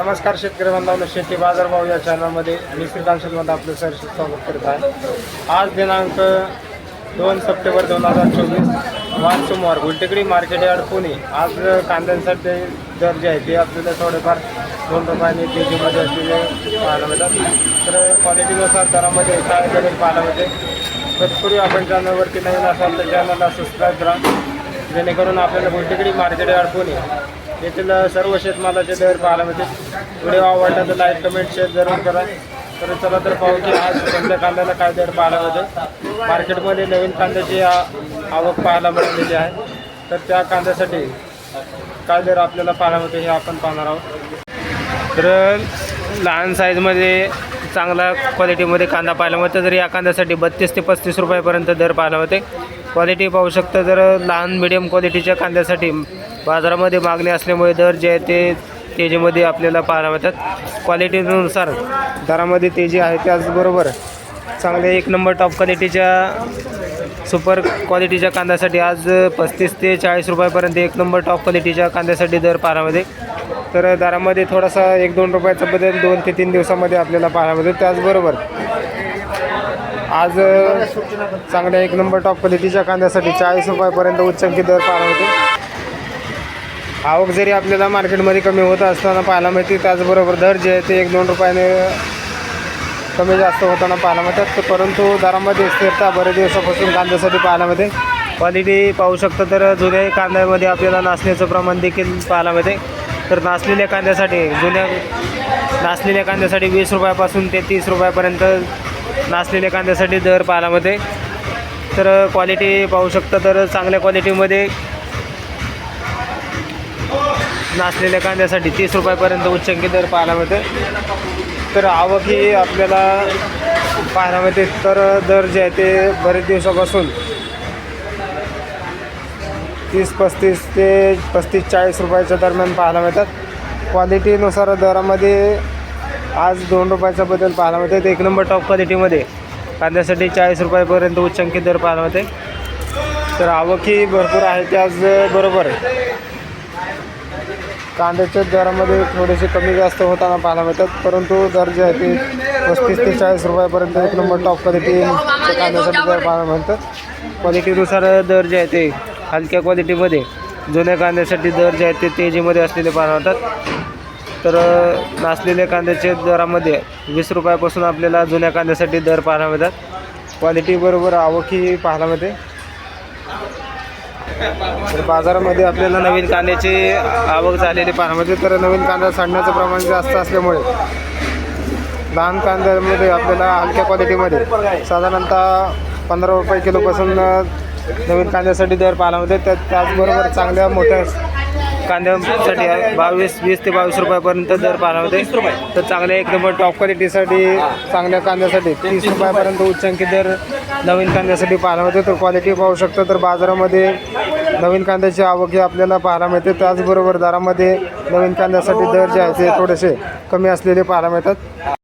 नमस्कार शेतकरी बांधवांनो शेती बाजारभाव या चॅनलमध्ये मी श्रीकांत आपलं सर स्वागत करत आहे. आज दिनांक दोन सप्टेंबर दोन हजार चोवीस वार सोमवार गुलटेकडी मार्केट यार्ड पुणे. आज कांद्यांसाठी दर जे आहे ते आपल्याला थोडेफार दोन रुपयाने तेजीमध्ये असलेले पाहायला मिळतात. तर क्वालिटीनुसार दरामध्ये काय करेल पाहायला मिळते. तत्पूर्वी आपण चॅनलवरती नवीन असाल तर चॅनलला सबस्क्राईब करा. जेणेकरून आपल्याला गुलटेकडी मार्केट अडकून येईल. येथील सर्व शेतमालाचे दर पाहायला मिळतील. व्हिडिओ आवडला तर लाईक कमेंट शेअर जरूर करा. तर चला तर पाहू की आज कोणत्या कांद्याला काय दर पाहायला मिळतो मार्केटमध्ये नवीन कांद्याची आवक पाहायला मिळालेली आहे. तर त्या कांद्यासाठी काय दर आपल्याला पाहायला मिळतो हे आपण पाहणार आहोत. तर लहान साईजमध्ये चांगला क्वालिटीमध्ये कांदा पाहायला मिळतो तर या कांद्यासाठी बत्तीस ते पस्तीस रुपयापर्यंत दर पाहायला मिळते क्वालिटी पाहू शकता जर लहान मिडियम क्वालिटीच्या कांद्यासाठी बाजारामध्ये मागणी असल्यामुळे दर जे आहे ते तेजीमध्ये आपल्याला पाहायला मिळतात. क्वालिटीनुसार दरामध्ये तेजी आहे त्याचबरोबर चांगल्या एक नंबर टॉप क्वालिटीच्या सुपर क्वालिटीच्या कांद्यासाठी आज पस्तीस ते चाळीस रुपयापर्यंत एक नंबर टॉप क्वालिटीच्या कांद्यासाठी दर पाहायला तर दरामध्ये थोडासा एक दोन रुपयाचा बदल दोन ते तीन दिवसामध्ये आपल्याला पाहायला मिळतो. त्याचबरोबर आज चांगल्या एक नंबर टॉप क्वालिटीच्या कांद्यासाठी चाळीस रुपयापर्यंत उच्चंकी दर पार होते. आवक जरी आपल्याला मार्केटमध्ये कमी होत असताना पाहायला मिळते त्याचबरोबर दर जे आहे ते एक दोन रुपयाने कमी जास्त होताना पाहायला मिळतात. तर परंतु दरामध्ये स्थिरता बरेच दिवसापासून कांद्यासाठी पाहायला मिळते. क्वालिटी पाहू शकता तर जुन्या कांद्यामध्ये आपल्याला नाचण्याचं प्रमाण देखील पाहायला मिळते. तर नाचलेल्या कांद्यासाठी जुन्या नाचलेल्या कांद्यासाठी वीस रुपयापासून ते तीस रुपयापर्यंत नाचलेल्या कांद्यासाठी दर पालामध्ये तर क्वालिटी पाहू शकता तर चांगल्या क्वालिटीमध्ये नाचलेल्या कांद्यासाठी तीस रुपयापर्यंत उच्चांकी दर पाहायला मिळते. तर आवक ही आपल्याला पाहायला मिळते. तर दर जे आहे ते बरेच दिवसापासून तीस पस्तीस ते पस्तीस चाळीस रुपयाच्या दरम्यान पाहायला मिळतात. क्वालिटीनुसार दरामध्ये आज दोन रुपयाचा बदल पाहायला मिळते एक नंबर टॉप क्वालिटीमध्ये कांद्यासाठी चाळीस रुपयापर्यंत उच्चांकी दर पाहायला मिळते तर आवकही भरपूर आहे त्याचबरोबर कांद्याच्या दरामध्ये थोडेसे कमी जास्त होताना पाहायला मिळतात. परंतु दर जे आहे ते पस्तीस ते चाळीस रुपयापर्यंत एक नंबर टॉप क्वालिटी कांद्यासाठी दर पाहायला मिळतात. क्वालिटीनुसार दर जे आहे ते हलक्या क्वालिटीमध्ये जुन्या कांद्यासाठी दर जे आहेत ते तेजीमध्ये असलेले पाहायला मिळतात. तर नाचलेल्या कांद्याच्या दरामध्ये वीस रुपयापासून आपल्याला जुन्या कांद्यासाठी दर पाहायला मिळतात. क्वालिटीबरोबर आवकही पाहायला मिळते. तर बाजारामध्ये आपल्याला नवीन कांद्याची आवक झालेली पाहायला मिळते. तर नवीन कांदा सांडण्याचं प्रमाण जास्त असल्यामुळे लहान कांद्यामध्ये आपल्याला हलक्या क्वालिटीमध्ये साधारणतः पंधरा रुपये किलोपासून नवीन कांद्यासाठी दर पाहायला मिळते. त्या त्याचबरोबर चांगल्या मोठ्या कांद्यासाठी बावीस वीस ते बावीस रुपयापर्यंत दर पाहायला होते तर चांगल्या एक नंबर टॉप क्वालिटीसाठी चांगल्या कांद्यासाठी तीस रुपयापर्यंत उच्चांकी दर नवीन कांद्यासाठी पाहायला होते तर क्वालिटी पाहू शकता तर बाजारामध्ये नवीन कांद्याची आवक ही आपल्याला पाहायला मिळते. त्याचबरोबर दरामध्ये नवीन कांद्यासाठी दर जे आहे ते थोडेसे कमी असलेले पाहायला मिळतात.